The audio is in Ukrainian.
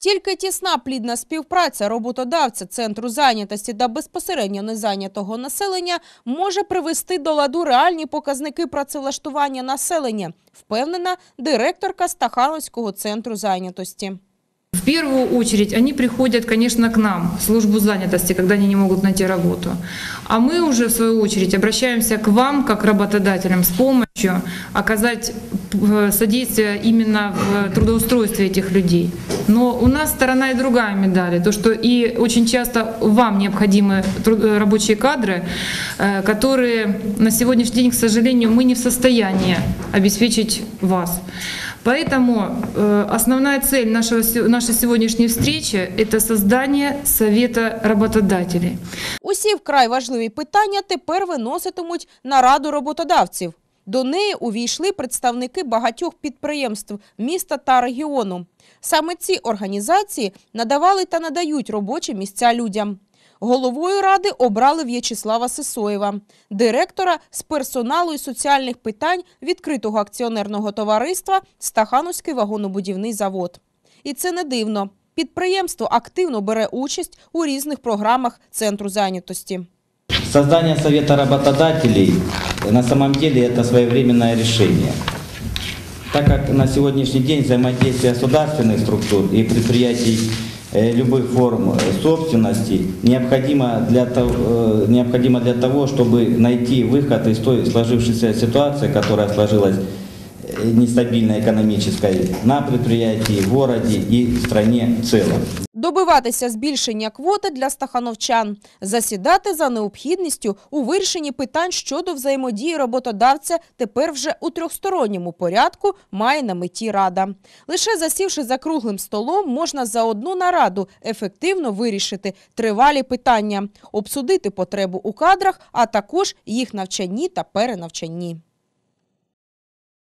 Тільки тісна плідна співпраця роботодавця центру зайнятості та безпосередньо незайнятого населення може привести до ладу реальні показники працевлаштування населення, впевнена директорка Стахановського центру зайнятості. В первую очередь они приходят, конечно, к нам, в службу занятости, когда они не могут найти работу. А мы уже, в свою очередь, обращаемся к вам, как работодателям, с помощью оказать э, содействие именно в трудоустройстве этих людей. Но у нас сторона и другая медали, то, что и очень часто вам необходимы труд- э, рабочие кадры, э, которые на сегодняшний день, к сожалению, мы не в состоянии обеспечить вас. Поэтому э, основная цель нашего, се- нашей сегодняшней встречи – это создание Совета работодателей. Усі вкрай важливі питання тепер виноситимуть на раду роботодавців. До неї увійшли представники багатьох підприємств міста та регіону. Саме ці організації надавали та надають робочі місця людям. Головою ради обрали В'ячеслава Сисоєва, директора з персоналу і соціальних питань відкритого акціонерного товариства Стахановський вагонобудівний завод. І це не дивно. Підприємство активно бере участь у різних програмах центру зайнятості. Создание Совета работодателей на самом деле это своевременное решение. Так как на сегодняшний день взаимодействие государственных структур и предприятий э, любых форм э, собственности необходимо для, того, э, необходимо для того, чтобы найти выход из той сложившейся ситуации, которая сложилась нестабильной экономической на предприятии, в городе и стране в целом. Добиватися збільшення квоти для стахановчан, засідати за необхідністю у вирішенні питань щодо взаємодії роботодавця тепер вже у трьохсторонньому порядку має на меті рада. Лише засівши за круглим столом, можна за одну нараду ефективно вирішити тривалі питання, обсудити потребу у кадрах, а також їх навчанні та перенавчанні.